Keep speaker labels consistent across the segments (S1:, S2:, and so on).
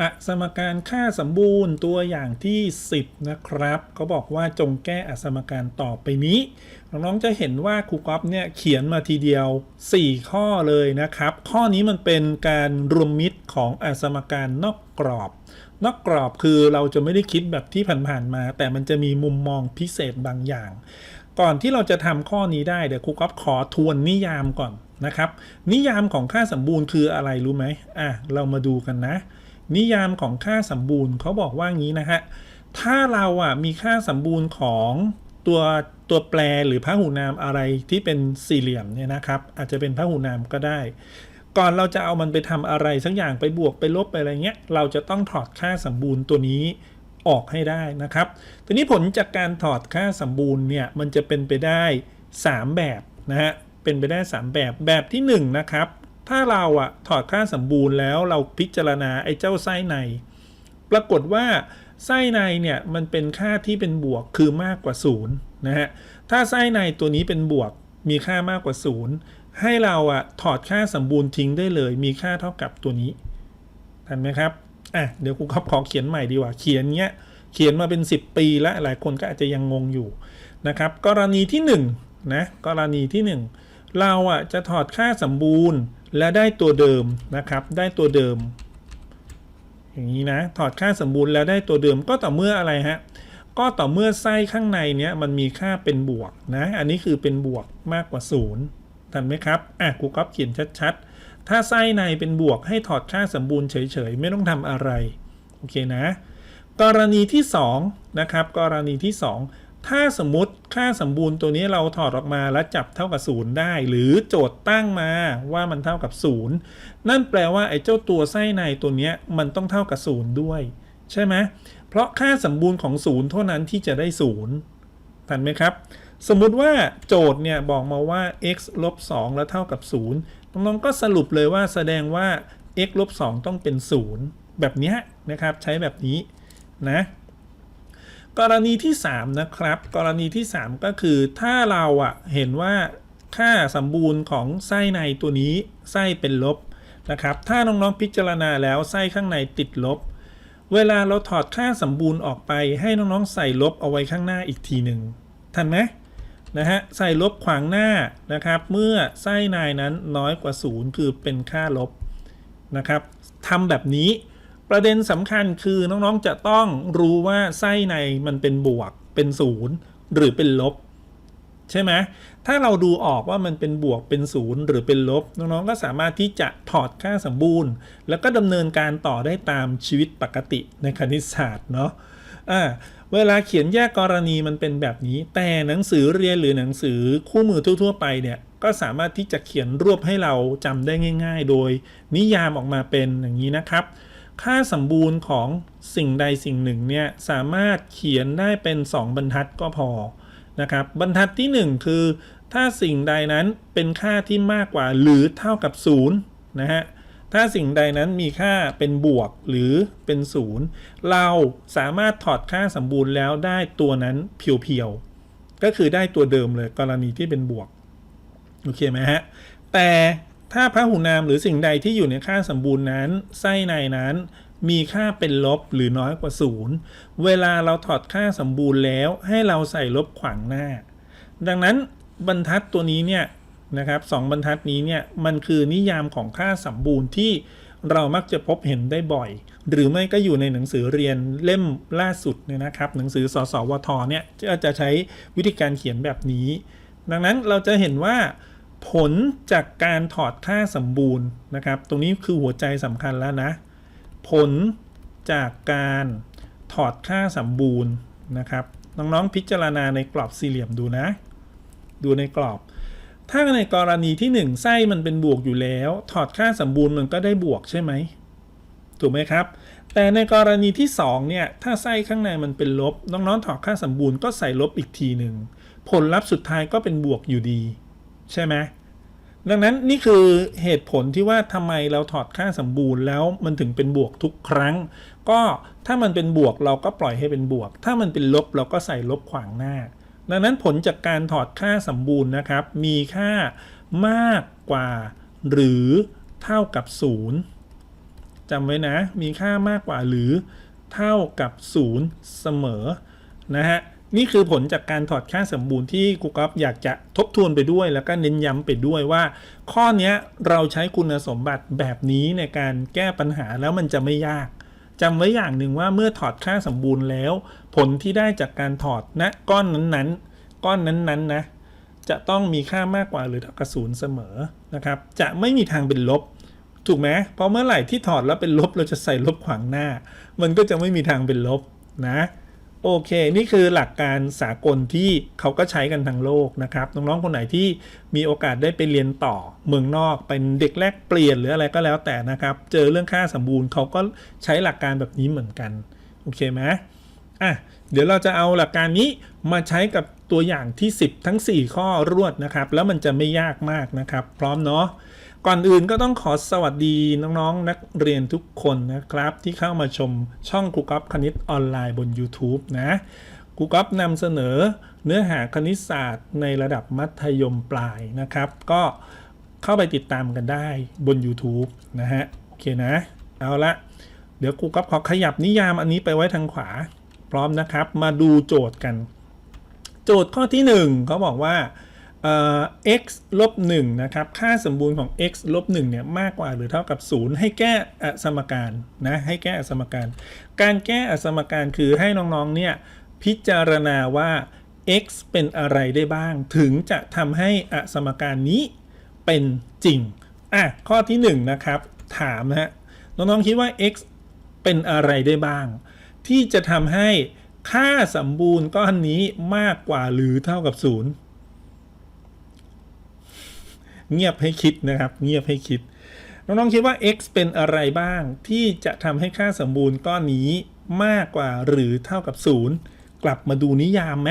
S1: อะสมการค่าสมบูรณ์ตัวอย่างที่ 10 นะครับเขาบอกว่าจงแก้อสมการต่อไปนี้ น้องๆจะเห็นว่าครูก๊อฟเนี่ยเขียนมาทีเดียว 4 ข้อเลยนะครับ ข้อนี้มันเป็นการรวมมิตรของอสมการนอกกรอบ นอกกรอบคือเราจะไม่ได้คิดแบบที่ผ่านๆมา แต่มันจะมีมุมมองพิเศษบางอย่าง ก่อนที่เราจะทำข้อนี้ได้เดี๋ยวครูก๊อฟขอทวนนิยามก่อนนะครับ นิยามของค่าสมบูรณ์คืออะไรรู้ไหมอะเรามาดูกันนะ นิยามของค่าสมบูรณ์เขาบอกว่างี้นะฮะ ถ้าเราอะมีค่าสมบูรณ์ของตัวตัวแปรหรือพหูนามอะไรที่เป็นสี่เหลี่ยมเนี่ยนะครับ อาจจะเป็นพหูนามก็ได้ ก่อนเราจะเอามันไปทำอะไรสักอย่างไปบวกไปลบไปอะไรเงี้ย เราจะต้องถอดค่าสมบูรณ์ตัวนี้ออกให้ได้นะครับ ทีนี้ผลจากการถอดค่าสมบูรณ์เนี่ยมันจะเป็นไปได้ 3 แบบนะฮะ เป็นไปได้ 3 แบบ แบบที่ 1 นะครับ ถ้าเราอะถอดค่าสมบูรณ์แล้วเราพิจารณาไอ้เจ้าไส้ใน ปรากฏว่าไส้ในเนี่ยมันเป็นค่าที่เป็นบวกคือมากกว่า0นะฮะถ้าไส้ในตัวนี้เป็นบวกมีค่ามากกว่า 0 ให้เราอะถอดค่าสมบูรณ์ทิ้งได้เลย มีค่าเท่ากับตัวนี้ทันไหมครับอะเดี๋ยวครูครับขอเขียนใหม่ดีกว่าเขียนเงี้ยเขียนมาเป็น 10 ปีแล้วหลายคนก็อาจจะยังงงอยู่นะครับกรณีที่1นะกรณีที่ 1 เราอะจะถอดค่าสมบูรณ์ และได้ตัวเดิมนะครับ ได้ตัวเดิม อย่างนี้นะ ถอดค่าสมบูรณ์แล้วได้ตัวเดิมก็ต่อเมื่ออะไรฮะ ก็ต่อเมื่อไส้ข้างในเนี้ยมันมีค่าเป็นบวกนะ อันนี้คือเป็นบวกมากกว่า0ทันไหมครับ อะครูก๊อฟเขียนชัดๆ ถ้าไส้ในเป็นบวกให้ถอดค่าสมบูรณ์เฉยๆ ไม่ต้องทำอะไร โอเคนะ กรณีที่2นะครับ กรณีที่ 2 ถ้าสมมติค่าสมบูรณ์ตัวนี้เราถอดออกมาแล้วจับเท่ากับ 0 ได้ หรือโจทย์ตั้งมาว่ามันเท่ากับ 0 นั่นแปลว่าไอ้เจ้าตัวไส้ในตัวนี้มันต้องเท่ากับ 0 ด้วย ใช่ไหมเพราะค่าสมบูรณ์ของ 0 เท่านั้นที่จะได้ 0 ทันไหมครับ สมมุติว่าโจทย์เนี่ยบอกมาว่า x ลบ2แล้วเท่ากับ 0 น้องๆก็สรุปเลยว่าแสดงว่า x ลบ2ต้องเป็น 0 แบบนี้นะครับใช้แบบนี้นะ กรณีที่ 3 นะครับ กรณีที่ 3 ก็คือถ้าเราอะเห็นว่าค่าสมบูรณ์ของไส้ในตัวนี้ไส้เป็นลบนะครับ ถ้าน้องๆพิจารณาแล้วไส้ข้างในติดลบ เวลาเราถอดค่าสมบูรณ์ออกไปให้น้องๆใส่ลบเอาไว้ข้างหน้าอีกทีหนึ่งทันไหมนะฮะใส่ลบขวางหน้านะครับ เมื่อไส้ในนั้นน้อยกว่า 0 คือเป็นค่าลบนะครับทำแบบนี้ ประเด็นสำคัญคือน้องๆจะต้องรู้ว่าไส้ในมันเป็นบวกเป็นศูนย์หรือเป็นลบ ใช่ไหมถ้าเราดูออกว่ามันเป็นบวกเป็นศูนย์หรือเป็นลบ น้องๆก็สามารถที่จะถอดค่าสมบูรณ์ แล้วก็ดำเนินการต่อได้ตามชีวิตปกติในคณิตศาสตร์เนาะอ่าเวลาเขียนแยกกรณีมันเป็นแบบนี้ แต่หนังสือเรียนหรือหนังสือคู่มือทั่ว ๆ ไปเนี่ยก็สามารถที่จะเขียนรวบให้เราจำได้ง่าย ๆ โดยนิยามออกมาเป็นอย่างนี้นะครับ ค่าสมบูรณ์ของสิ่งใดสิ่งหนึ่งเนี่ยสามารถเขียนได้เป็น 2 บรรทัดก็พอนะครับบรรทัดที่ 1 คือ ถ้าสิ่งใดนั้นเป็นค่าที่มากกว่าหรือเท่ากับ0นะฮะถ้าสิ่งใดนั้นมีค่าเป็นบวกหรือเป็น 0 เราสามารถถอดค่าสมบูรณ์แล้วได้ตัวนั้นเพียวๆก็คือได้ตัวเดิมเลยกรณีที่เป็นบวกโอเคไหมฮะแต่ ถ้าพหุนามหรือสิ่งใดที่อยู่ในค่าสมบูรณ์นั้น ไส้ในนั้น มีค่าเป็นลบหรือน้อยกว่าศูนย์เวลาเราถอดค่าสมบูรณ์แล้วให้เราใส่ลบขวางหน้า ดังนั้นบรรทัดตัวนี้เนี่ยนะครับสองบรรทัดนี้เนี่ยมันคือนิยามของค่าสมบูรณ์ที่เรามักจะพบเห็นได้บ่อย หรือไม่ก็อยู่ในหนังสือเรียนเล่มล่าสุดเนี่ยนะครับ หนังสือสสวทเนี่ยจะจะใช้วิธีการเขียนแบบนี้ ดังนั้นเราจะเห็นว่า ผลจากการถอดค่าสมบูรณ์นะครับ ตรงนี้คือหัวใจสำคัญแล้วนะ ผลจากการถอดค่าสมบูรณ์นะครับ น้องๆพิจารณาในกรอบสี่เหลี่ยมดูนะ ดูในกรอบ ถ้าในกรณีที่ 1 ไส้มันเป็นบวกอยู่แล้ว ถอดค่าสมบูรณ์มันก็ได้บวกใช่ไหมถูกไหมครับ แต่ในกรณีที่ 2 เนี่ย ถ้าไส้ข้างในมันเป็นลบ น้องๆถอดค่าสมบูรณ์ก็ใส่ลบอีกทีหนึ่ง ผลลัพธ์สุดท้ายก็เป็นบวกอยู่ดี ใช่ไหมดังนั้นนี่คือเหตุผลที่ว่าทำไมเราถอดค่าสมบูรณ์แล้วมันถึงเป็นบวกทุกครั้ง ก็ถ้ามันเป็นบวกเราก็ปล่อยให้เป็นบวก ถ้ามันเป็นลบเราก็ใส่ลบขวางหน้า ดังนั้นผลจากการถอดค่าสมบูรณ์นะครับ มีค่ามากกว่า หรือเท่ากับ 0จำไว้นะ มีค่ามากกว่าหรือเท่ากับศูนย์เสมอนะฮะ นี่คือผลจากการถอดค่าสมบูรณ์ที่ครูก๊อฟอยากจะทบทวนไปด้วย แล้วก็เน้นย้ำไปด้วยว่า ข้อนี้เราใช้คุณสมบัติแบบนี้ในการแก้ปัญหาแล้วมันจะไม่ยากจำไว้อย่างหนึ่งว่าเมื่อถอดค่าสมบูรณ์แล้ว ผลที่ได้จากการถอดณก้อนนั้นๆ ก้อนนั้นๆนะจะต้องมีค่ามากกว่าหรือเท่ากับศูนย์เสมอนะครับ จะไม่มีทางเป็นลบ ถูกไหมเพราะเมื่อไหร่ที่ถอดแล้วเป็นลบเราจะใส่ลบขวางหน้า มันก็จะไม่มีทางเป็นลบนะ โอเค นี่คือหลักการสากลที่เขาก็ใช้กันทั้งโลกนะครับ น้องๆ คนไหนที่มีโอกาสได้ไปเรียนต่อเมืองนอก เป็นเด็กแรกเปลี่ยนหรืออะไรก็แล้วแต่นะครับ เจอเรื่องค่าสมบูรณ์เขาก็ใช้หลักการแบบนี้เหมือนกัน โอเคไหมอะ เดี๋ยวเราจะเอาหลักการนี้มาใช้กับ ตัวอย่างที่ 10 ทั้ง 4 ข้อรวดนะครับ แล้วมันจะไม่ยากมากนะครับ พร้อมเนาะก่อนอื่นก็ต้องขอสวัสดีน้องๆนักเรียนทุกคนนะครับ ที่เข้ามาชมช่องครูก๊อฟคณิตออนไลน์บน YouTube นะครูก๊อฟนำเสนอเนื้อหาคณิตศาสตร์ในระดับมัธยมปลายนะครับ ก็เข้าไปติดตามกันได้บน YouTube นะฮะ โอเคนะ เอาละเดี๋ยวครูก๊อฟขอขยับนิยามอันนี้ไปไว้ทางขวา พร้อมนะครับ มาดูโจทย์กัน โจทย์ข้อที่ 1 เขาบอกว่า x ลบ1นะครับ ค่าสมบูรณ์ของ x ลบ1เนี่ย มากกว่าหรือเท่ากับ 0 ให้แก้อสมการนะ ให้แก้อสมการ การแก้อสมการคือให้น้องๆ เนี่ย พิจารณาว่า x เป็นอะไรได้บ้าง ถึงจะทำให้อสมการนี้เป็นจริง อะ ข้อที่ 1 นะครับ ถามนะฮะ น้องๆ คิดว่า x เป็นอะไรได้บ้าง ที่จะทำให้ ค่าสมบูรณ์ก้อนนี้มากกว่าหรือเท่ากับศูนย์เงียบให้คิดนะครับ เงียบให้คิด น้องๆคิดว่า x เป็นอะไรบ้างที่จะทำให้ค่าสมบูรณ์ก้อนนี้มากกว่าหรือเท่ากับศูนย์กลับมาดูนิยามไหม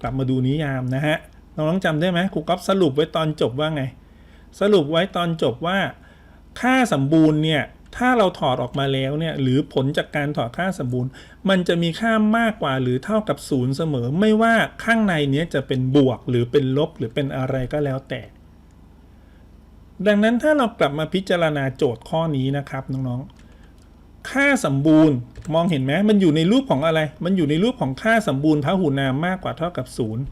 S1: กลับมาดูนิยามนะฮะน้องๆจำได้ไหมครูก๊อฟสรุปไว้ตอนจบว่าไง สรุปไว้ตอนจบว่า ค่าสมบูรณ์เนี่ย ถ้าเราถอดออกมาแล้วเนี่ยหรือผลจากการถอดค่าสมบูรณ์ มันจะมีค่ามากกว่าหรือเท่ากับศูนย์เสมอ ไม่ว่าข้างในเนี้ยจะเป็นบวกหรือเป็นลบหรือเป็นอะไรก็แล้วแต่ ดังนั้นถ้าเรากลับมาพิจารณาโจทย์ข้อนี้นะครับน้องๆ ค่าสมบูรณ์มองเห็นไหมมันอยู่ในรูปของอะไร มันอยู่ในรูปของค่าสมบูรณ์พหุนามมากกว่าเท่ากับศูนย์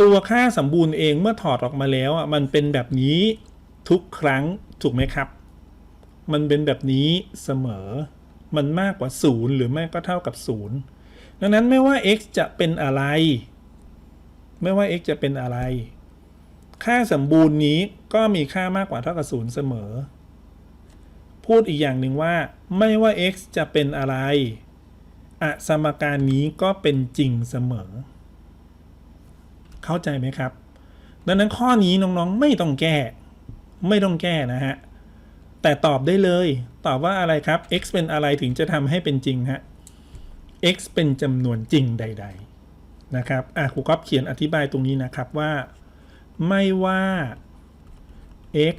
S1: ตัวค่าสมบูรณ์เองเมื่อถอดออกมาแล้วอะมันเป็นแบบนี้ทุกครั้งถูกไหมครับ มันเป็นแบบนี้เสมอ มันมากกว่าศูนย์หรือไม่ก็เท่ากับศูนย์ดังนั้นไม่ว่า x จะเป็นอะไร ไม่ว่า x จะเป็นอะไร ค่าสมบูรณ์นี้ก็มีค่ามากกว่าเท่ากับศูนย์เสมอ พูดอีกอย่างหนึ่งว่า ไม่ว่า x จะเป็นอะไรอสมการนี้ก็เป็นจริงเสมอ เข้าใจไหมครับ ดังนั้นข้อนี้น้องๆไม่ต้องแก้ ไม่ต้องแก้นะฮะ แต่ตอบได้เลย ตอบว่าอะไรครับ x เป็นอะไรถึงจะทำให้เป็นจริงฮะ x เป็นจำนวนจริงใด ๆ นะครับ อะครูก๊อฟเขียนอธิบายตรงนี้นะครับว่า ไม่ว่า x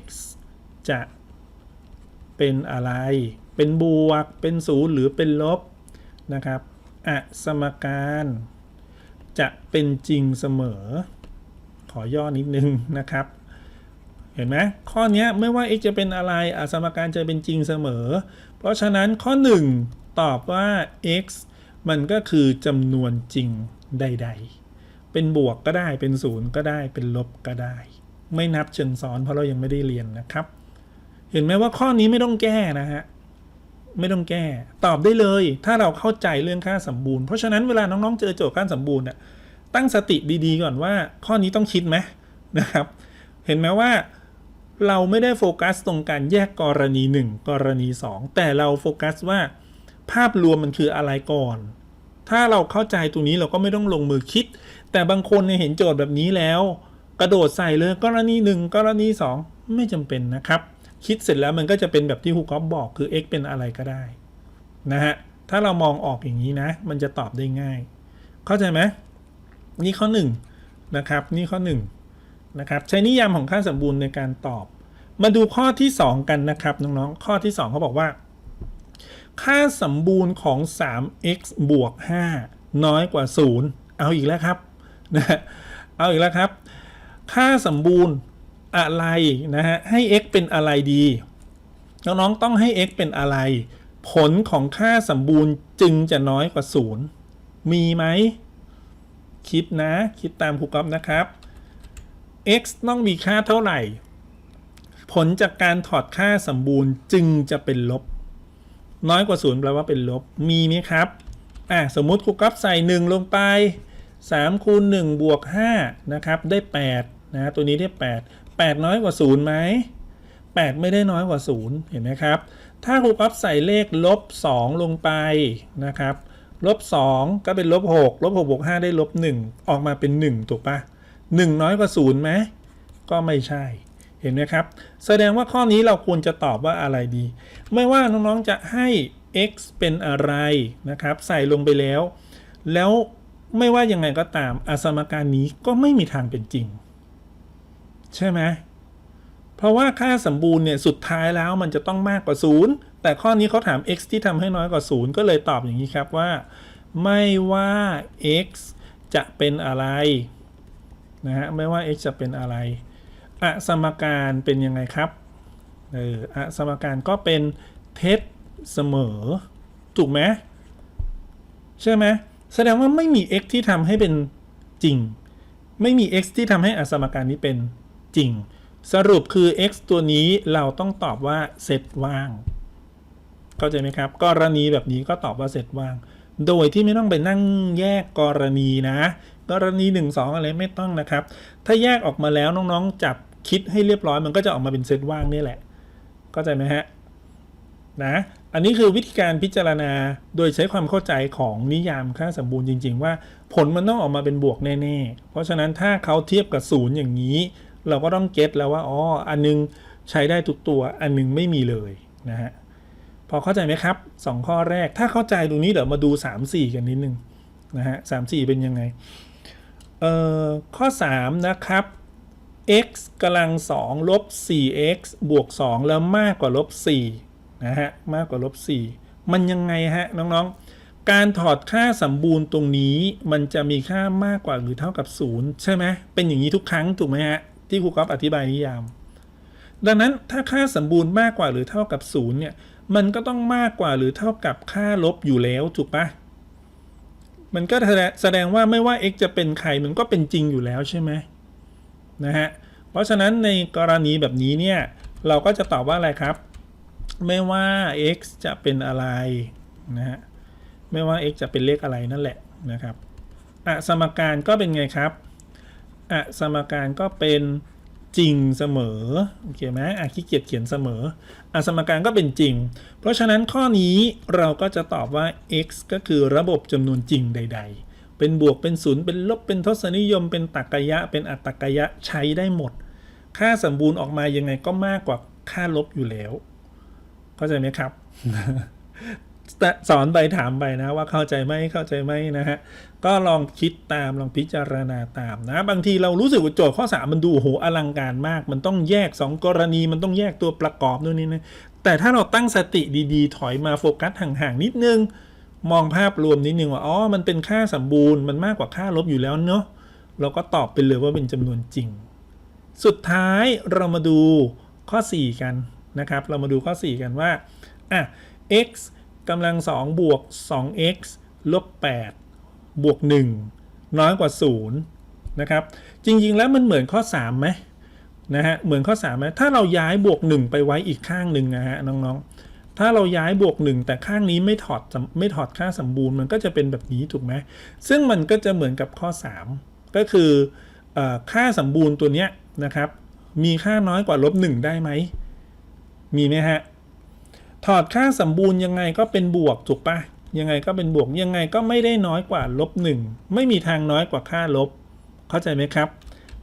S1: จะเป็นอะไร เป็นบวก เป็นศูนย์หรือเป็นลบนะครับอสมการจะเป็นจริงเสมอ ขอย่อนิดนึงนะครับ เห็นไหมข้อนี้ไม่ว่า x จะเป็นอะไรอสมการจะเป็นจริงเสมอ เพราะฉะนั้นข้อ 1 ตอบว่า x มันก็คือจำนวนจริงใด ๆ เป็นบวกก็ได้เป็นศูนย์ก็ได้เป็นลบก็ได้ ไม่นับเชิงซ้อนเพราะเรายังไม่ได้เรียนนะครับ เห็นไหมว่าข้อนี้ไม่ต้องแก้นะฮะไม่ต้องแก้ตอบได้เลย ถ้าเราเข้าใจเรื่องค่าสมบูรณ์เพราะฉะนั้นเวลาน้องๆเจอโจทย์ค่าสมบูรณ์น่ะตั้งสติดีๆก่อนว่า ข้อนี้ต้องคิดไหมนะครับ เห็นไหมว่า เราไม่ได้โฟกัสตรงการแยกกรณี 1 กรณี 2 แต่เราโฟกัสว่า ภาพรวมมันคืออะไรก่อน ถ้าเราเข้าใจตรงนี้เราก็ไม่ต้องลงมือคิด แต่บางคนเนี่ยเห็นโจทย์แบบนี้แล้ว กระโดดใส่เลยกรณี 1 กรณี 2 ไม่จำเป็นนะครับ คิดเสร็จแล้วมันก็จะเป็นแบบที่ครูกอฟบอกคือ x เป็นอะไรก็ได้นะฮะถ้าเรามองออกอย่างนี้นะ มันจะตอบได้ง่าย เข้าใจไหมนี่ข้อ1นะครับ นี่ข้อ1 นะครับ ใช้นิยามของค่าสมบูรณ์ในการตอบ มาดูข้อที่ 2 กันนะครับน้องๆข้อที่ 2เขาบอกว่า ค่าสมบูรณ์ของ 3x บวก 5 น้อยกว่า 0 เอาอีกแล้วครับนะเอาอีกแล้วครับ ค่าสมบูรณ์อะไรนะฮะให้ x เป็นอะไรดี น้องๆต้องให้ x เป็นอะไร ผลของค่าสมบูรณ์จึงจะน้อยกว่า 0 มีไหมคิดนะ คิดตามครูก๊อฟนะครับ x ต้องมีค่าเท่าไหร่ ผลจากการถอดค่าสมบูรณ์จึงจะเป็นลบ น้อยกว่า0แปลว่าเป็นลบ มีไหมครับ อะสมมุติครูก๊อฟใส่ 1 ลงไป 3คูณ1บวก5นะครับ ได้ 8 นะ ตัวนี้ได้ 8 8 น้อยกว่า0ไหม8 ไม่ได้น้อยกว่า 0 เห็นไหมครับ ถ้าครูก๊อฟใส่เลขลบ 2 ลงไปนะครับลบ2ก็เป็นลบ6ลบ6บวก5ได้ลบ1ออกมาเป็น 1 ถูกปะ 1 น้อยกว่า0ไหมก็ไม่ใช่เห็นไหมครับ แสดงว่าข้อนี้เราควรจะตอบว่าอะไรดี ไม่ว่าน้องๆจะให้ x เป็นอะไรนะครับ ใส่ลงไปแล้ว แล้วไม่ว่ายังไงก็ตามอสมการนี้ก็ไม่มีทางเป็นจริง ใช่ไหมเพราะว่าค่าสมบูรณ์เนี่ยสุดท้ายแล้วมันจะต้องมากกว่า 0 แต่ข้อนี้เขาถาม x ที่ทำให้น้อยกว่า 0 ก็เลยตอบอย่างนี้ครับว่า ไม่ว่า x จะเป็นอะไร นะฮะไม่ว่า x จะเป็นอะไรอสมการเป็นยังไงครับเอออสมการก็เป็นเท็จเสมอ ถูกไหมใช่ไหมแสดงว่าไม่มี x ที่ทำให้เป็นจริง ไม่มี x ที่ทำให้อสมการนี้เป็นจริง สรุปคือ x ตัวนี้เราต้องตอบว่าเซตว่าง เข้าใจไหมครับกรณีแบบนี้ก็ตอบว่าเซตว่าง โดยที่ไม่ต้องไปนั่งแยกกรณีนะ กรณี 1 2 อะไรไม่ต้องนะครับ ถ้าแยกออกมาแล้วน้องๆ จับคิดให้เรียบร้อยมันก็จะออกมาเป็นเซตว่างนี่แหละเข้าใจไหมฮะนะอันนี้คือวิธีการพิจารณาโดยใช้ความเข้าใจของนิยามค่าสมบูรณ์จริง ๆ ว่าผลมันต้องออกมาเป็นบวกแน่ๆ เพราะฉะนั้นถ้าเขาเทียบกับศูนย์อย่างนี้ เราก็ต้องเก็ตแล้วว่าอ๋ออันนึงใช้ได้ทุกตัวอันนึงไม่มีเลยนะฮะพอเข้าใจไหมครับ 2 ข้อแรกถ้าเข้าใจตรงนี้เดี๋ยวมาดู 3 4 กันนิดนึงนะฮะสามสี่เป็นยังไง เอ่อข้อ 3 นะครับ x กำลัง2ลบ 4x บวก 2 แล้วมากกว่าลบ4นะฮะ มากกว่าลบ 4 มันยังไงฮะ น้องๆ การถอดค่าสมบูรณ์ตรงนี้มันจะมีค่ามากกว่าหรือเท่ากับ 0 ใช่ไหม เป็นอย่างนี้ทุกครั้งถูกไหมฮะ ที่ครูก๊อฟอธิบายนิยาม ดังนั้นถ้าค่าสมบูรณ์มากกว่าหรือเท่ากับ 0 เนี่ย มันก็ต้องมากกว่าหรือเท่ากับค่าลบอยู่แล้วถูกปะ มันก็แสดงว่าไม่ว่า x จะเป็นใครมันก็เป็นจริงอยู่แล้วใช่ไหมนะฮะเพราะฉะนั้นในกรณีแบบนี้เนี่ยเราก็จะตอบว่าอะไรครับ ไม่ว่า x จะเป็นอะไรนะฮะไม่ว่า x จะเป็นเลขอะไรนั่นแหละนะครับอะสมการก็เป็นไงครับอะสมการก็เป็น จริงเสมอโอเคไหมอะขี้เกียจเขียนเสมออะสมการก็เป็นจริง เพราะฉะนั้นข้อนี้เราก็จะตอบว่า x ก็คือระบบจำนวนจริงใด ๆ เป็นบวกเป็นศูนย์เป็นลบเป็นทศนิยม เป็นตรรกยะ เป็นอัตตรกยะใช้ได้หมด ค่าสมบูรณ์ออกมายังไงก็มากกว่าค่าลบอยู่แล้วเข้าใจไหมครับสอนไปถามไปนะว่าเข้าใจไหมเข้าใจไหมนะฮะ ก็ลองคิดตามลองพิจารณาตามนะ บางทีเรารู้สึกว่าโจทย์ข้อ 3 มันดูโหอลังการมาก มันต้องแยก 2 กรณีมันต้องแยกตัวประกอบนู่นนี่นะแต่ถ้าเราตั้งสติดีๆ ถอยมาโฟกัสห่างๆนิดนึง มองภาพรวมนิดนึงว่าอ๋อมันเป็นค่าสมบูรณ์มันมากกว่าค่าลบอยู่แล้วเนาะเราก็ตอบไปเลยว่าเป็นจำนวนจริง สุดท้ายเรามาดูข้อ 4 กันนะครับ เรามาดูข้อ 4 กันว่าอะ x กำลัง 2 บวก 2x ลบ 8 บวก 1 น้อยกว่า 0 นะครับ จริงๆแล้วมันเหมือนข้อ3ไหมนะฮะเหมือนข้อ3ไหมถ้าเราย้ายบวก 1 ไปไว้อีกข้างหนึ่งนะฮะน้องๆ ถ้าเราย้ายบวก 1 แต่ข้างนี้ไม่ถอดไม่ถอดค่าสมบูรณ์มันก็จะเป็นแบบนี้ถูกไหมซึ่งมันก็จะเหมือนกับข้อ 3 ก็คืออค่าสมบูรณ์ตัวเนี้ยนะครับมีค่าน้อยกว่าลบ1ได้ไหมมีไหมฮะถอดค่าสมบูรณ์ยังไงก็เป็นบวกถูกปะ ยังไงก็เป็นบวกยังไงก็ไม่ได้น้อยกว่าลบหนึ่งไม่มีทางน้อยกว่าค่าลบ เข้าใจไหมครับ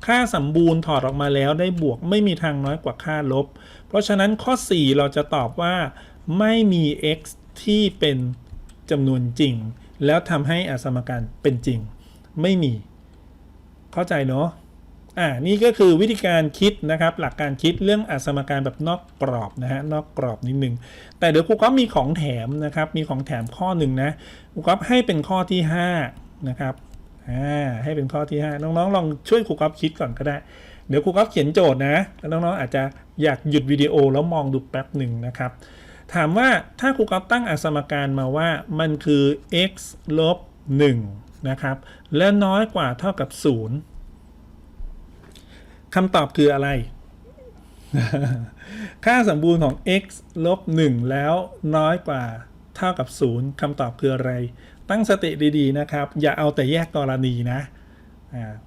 S1: ค่าสมบูรณ์ถอดออกมาแล้วได้บวกไม่มีทางน้อยกว่าค่าลบ เพราะฉะนั้นข้อ 4 เราจะตอบว่า ไม่มี x ที่เป็นจำนวนจริง แล้วทำให้อสมการเป็นจริง ไม่มี เข้าใจเนาะ อ่านี่ก็คือวิธีการคิดนะครับ หลักการคิดเรื่องอสมการแบบนอกกรอบนะฮะนอกกรอบนิดนึงแต่เดี๋ยวครูก๊อฟมีของแถมนะครับ มีของแถมข้อหนึ่งนะครูก๊อฟให้เป็นข้อที่5นะครับอ่าให้เป็นข้อที่ 5 น้องๆ ลองช่วยครูก๊อฟคิดก่อนก็ได้ เดี๋ยวครูก๊อฟเขียนโจทย์นะแล้วน้องๆอาจจะอยากหยุดวิดีโอแล้วมองดูแป๊บหนึ่งนะครับ ถามว่าถ้าครูก๊อฟตั้งอสมการมาว่ามันคือ x ลบ1นะครับและน้อยกว่าเท่ากับ 0 คำตอบคืออะไร ค่าสมบูรณ์ของ x ลบ1แล้วน้อยกว่าเท่ากับ 0คำตอบคืออะไร ตั้งสติดีๆนะครับ อย่าเอาแต่แยกกรณีนะ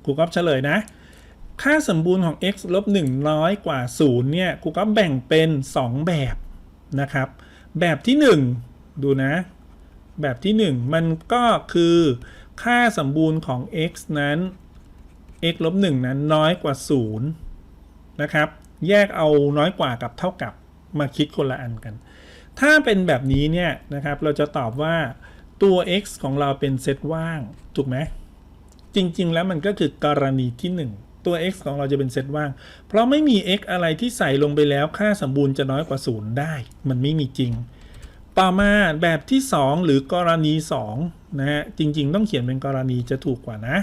S1: ครูก๊อฟเฉลยนะ ค่าสมบูรณ์ของ x ลบ1น้อยกว่า 0 เนี่ยครูก๊อฟแบ่งเป็น 2 แบบนะครับ แบบที่ 1 ดูนะ แบบที่ 1 มันก็คือค่าสมบูรณ์ของ x นั้น x ลบ1นั้นน้อยกว่า 0 นะครับ แยกเอาน้อยกว่ากับเท่ากับมาคิดคนละอันกัน ถ้าเป็นแบบนี้เนี่ยนะครับ เราจะตอบว่าตัว x ของเราเป็นเซตว่าง ถูกไหม จริง ๆ แล้วมันก็คือกรณีที่ 1 ตัว x ของเราจะเป็นเซตว่าง เพราะไม่มี x อะไรที่ใส่ลงไปแล้วค่าสมบูรณ์จะน้อยกว่า 0 ได้ มันไม่มีจริง ต่อมาแบบที่ 2 หรือกรณี2นะฮะ จริง ๆ ต้องเขียนเป็นกรณีจะถูกกว่านะ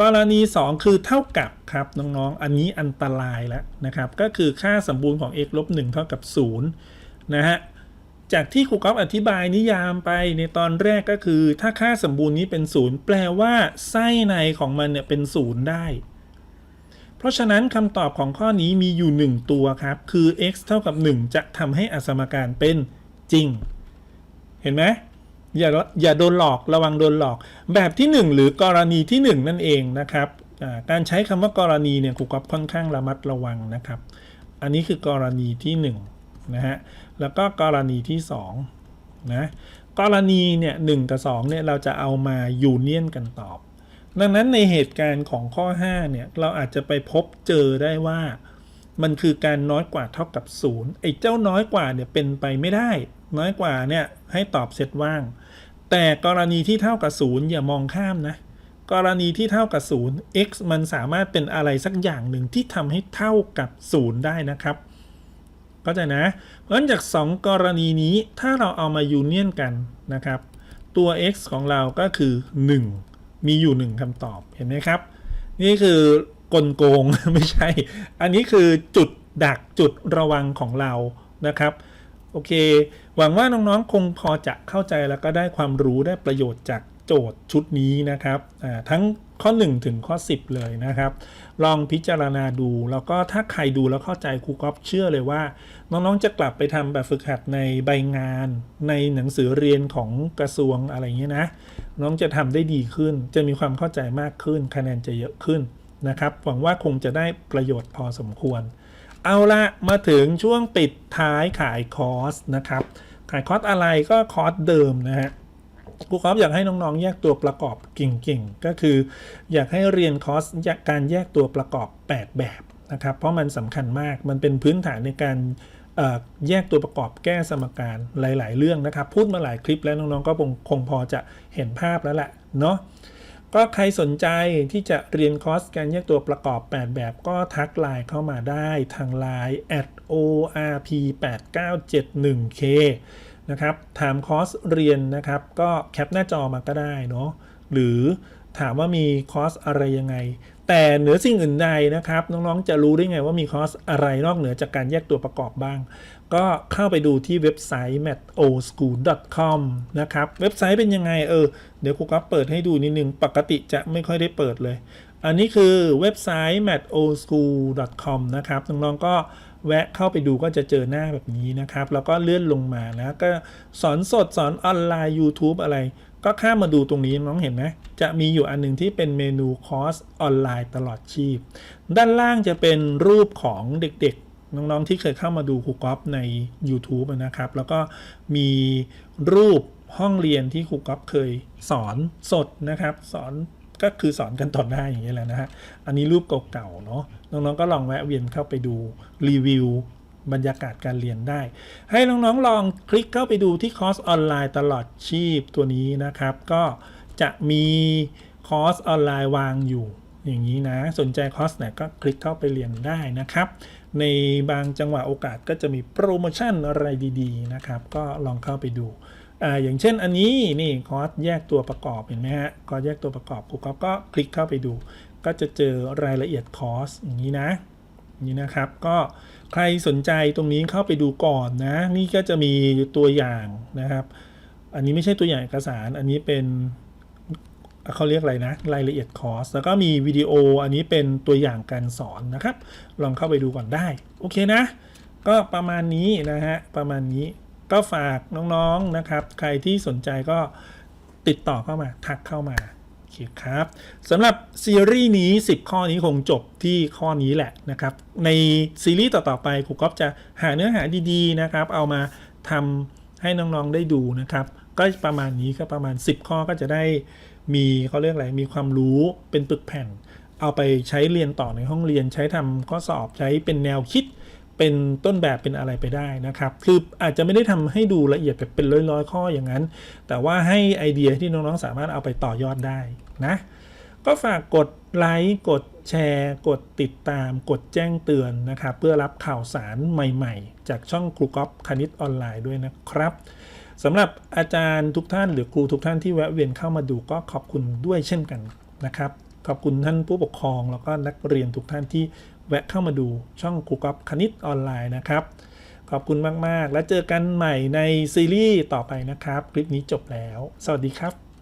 S1: กรณี 2 คือเท่ากับครับน้องๆ อันนี้อันตรายแล้วนะครับ ก็คือค่าสมบูรณ์ของ x ลบ1เท่ากับ0นะฮะจากที่ครูก๊อฟอธิบายนิยามไปในตอนแรกก็คือ ถ้าค่าสมบูรณ์นี้เป็น0แปลว่าไส้ในของมันเนี่ยเป็น0ได้ เพราะฉะนั้นคำตอบของข้อนี้มีอยู่ 1 ตัวครับ คือ x เท่ากับ 1 จะทำให้อสมการเป็นจริง เห็นไหม อย่าอย่าโดนหลอกระวังโดนหลอก แบบที่ 1 หรือกรณีที่ 1 นั่นเองนะครับการใช้คำว่ากรณีเนี่ยครูก๊อฟค่อนข้างระมัดระวังนะครับ อันนี้คือกรณีที่1นะฮะแล้วก็กรณีที่2นะกรณีเนี่ยหกับ2เนี่ยเราจะเอามายูเนียนกันตอบ ดังนั้นในเหตุการณ์ของข้อ5เนี่ยเราอาจจะไปพบเจอได้ว่า มันคือการน้อยกว่าเท่ากับ0ไอ้เจ้าน้อยกว่าเนี่ยเป็นไปไม่ได้ น้อยกว่าเนี่ยให้ตอบเซตว่าง แต่กรณีที่เท่ากับ0อย่ามองข้ามนะ กรณีที่เท่ากับ0 x มันสามารถเป็นอะไรสักอย่างหนึ่งที่ทำให้เท่ากับ0ได้นะครับเข้าใจนะ เพราะฉะนั้นจาก 2 กรณีนี้ถ้าเราเอามายูเนียนกันนะครับ ตัว x ของเราก็คือ 1 มีอยู่ 1คำตอบเห็นไหมครับ นี่คือกลโกงไม่ใช่ อันนี้คือจุดดักจุดระวังของเรานะครับ โอเค หวังว่าน้องๆ คงพอจะเข้าใจแล้วก็ได้ความรู้ได้ประโยชน์จากโจทย์ชุดนี้นะครับ ทั้งข้อ 1 ถึงข้อ 10 เลยนะครับ ลองพิจารณาดู แล้วก็ถ้าใครดูแล้วเข้าใจครูก๊อฟเชื่อเลยว่า น้องๆ จะกลับไปทำแบบฝึกหัดในใบงาน ในหนังสือเรียนของกระทรวงอะไรเงี้ยนะ น้องจะทำได้ดีขึ้น จะมีความเข้าใจมากขึ้น คะแนนจะเยอะขึ้นนะครับ หวังว่าคงจะได้ประโยชน์พอสมควร เอาละมาถึงช่วงปิดท้ายขายคอร์สนะครับ ขายคอร์สอะไรก็คอร์สเดิมนะฮะครูครับอยากให้น้องๆ แยกตัวประกอบเก่งๆ ก็คืออยากให้เรียนคอร์สการแยกตัวประกอบ 8 แบบนะครับ เพราะมันสำคัญมาก มันเป็นพื้นฐานในการแยกตัวประกอบแก้สมการหลาย ๆ เรื่องนะครับ พูดมาหลายคลิปแล้วน้องๆ ก็คงพอจะเห็นภาพแล้วแหละเนาะ ก็ใครสนใจที่จะเรียนคอร์สการแยกตัวประกอบ 8 แบบก็ทักไลน์เข้ามาได้ทางไลน์ at orp 8 9 7 1 k นะครับถามคอร์สเรียนนะครับ ก็แคปหน้าจอมาก็ได้เนาะหรือถามว่ามีคอร์สอะไรยังไง แต่เหนือสิ่งอื่นใดนะครับ น้องๆจะรู้ได้ไงว่ามีคอร์สอะไรนอกเหนือจากการแยกตัวประกอบบ้าง ก็เข้าไปดูที่เว็บไซต์ mathoschool.com นะครับ เว็บไซต์เป็นยังไงเออ เดี๋ยวครูก็เปิดให้ดูนิดนึง ปกติจะไม่ค่อยได้เปิดเลย อันนี้คือเว็บไซต์ mathoschool.com นะครับ น้องๆก็แวะเข้าไปดูก็จะเจอหน้าแบบนี้นะครับ แล้วก็เลื่อนลงมานะก็สอนสดสอนออนไลน์ YouTube อะไร ก็ข้ามมาดูตรงนี้น้องเห็นไหมจะมีอยู่อันหนึ่งที่เป็นเมนูคอร์สออนไลน์ตลอดชีพ ด้านล่างจะเป็นรูปของเด็กๆ น้องๆที่เคยเข้ามาดูครูก๊อฟใน YouTube นะครับ แล้วก็มีรูปห้องเรียนที่ครูก๊อฟเคยสอนสดนะครับ สอนก็คือสอนกันต่อหน้าอย่างนี้แหละนะฮะ อันนี้รูปเก่าๆเนาะน้องๆก็ลองแวะเวียนเข้าไปดูรีวิวบรรยากาศการเรียนได้ ให้น้องๆลองคลิกเข้าไปดูที่คอร์สออนไลน์ตลอดชีพตัวนี้นะครับ ก็จะมีคอร์สออนไลน์วางอยู่อย่างนี้นะ สนใจคอร์สไหนก็คลิกเข้าไปเรียนได้นะครับ ในบางจังหวะโอกาสก็จะมีโปรโมชั่นอะไรดีๆนะครับ ก็ลองเข้าไปดูอ่าอย่างเช่นอันนี้นี่คอร์สแยกตัวประกอบเห็นไหมฮะคอร์สแยกตัวประกอบครูก็คลิกเข้าไปดู ก็จะเจอรายละเอียดคอร์สอย่างนี้นะนี้นะครับก็ใครสนใจตรงนี้เข้าไปดูก่อนนะ นี่ก็จะมีตัวอย่างนะครับ อันนี้ไม่ใช่ตัวอย่างเอกสารอันนี้เป็น เขาเรียกอะไรนะรายละเอียดคอร์สแล้วก็มีวิดีโออันนี้เป็นตัวอย่างการสอนนะครับ ลองเข้าไปดูก่อนได้ โอเคนะ ก็ประมาณนี้นะฮะ ประมาณนี้ก็ฝากน้องๆนะครับ ใครที่สนใจก็ติดต่อเข้ามาทักเข้ามาโอเคครับสำหรับซีรีส์นี้ 10 ข้อนี้คงจบที่ข้อนี้แหละนะครับ ในซีรีส์ต่อๆไปครูก๊อฟจะหาเนื้อหาดีๆนะครับ เอามาทำให้น้องๆได้ดูนะครับ ก็ประมาณนี้ก็ประมาณ 10 ข้อก็จะได้ มีเขาเรียกอะไรมีความรู้เป็นปึกแผ่น เอาไปใช้เรียนต่อในห้องเรียนใช้ทำข้อสอบใช้เป็นแนวคิด เป็นต้นแบบเป็นอะไรไปได้นะครับ คืออาจจะไม่ได้ทำให้ดูละเอียดแบบเป็นร้อยๆข้ออย่างนั้น แต่ว่าให้ไอเดียที่น้องๆสามารถเอาไปต่อยอดได้นะก็ฝากกดไลค์กดแชร์ กดติดตาม กดแจ้งเตือนนะครับ เพื่อรับข่าวสารใหม่ๆ จากช่องครูก๊อฟคณิตออนไลน์ด้วยนะครับ สำหรับอาจารย์ทุกท่านหรือครูทุกท่านที่แวะเวียนเข้ามาดูก็ขอบคุณด้วยเช่นกันนะครับ ขอบคุณท่านผู้ปกครองแล้วก็นักเรียนทุกท่านที่แวะเข้ามาดูช่องครูก๊อฟคณิตออนไลน์นะครับ ขอบคุณมาก ๆ แล้วเจอกันใหม่ในซีรีส์ต่อไปนะครับ คลิปนี้จบแล้ว สวัสดีครับ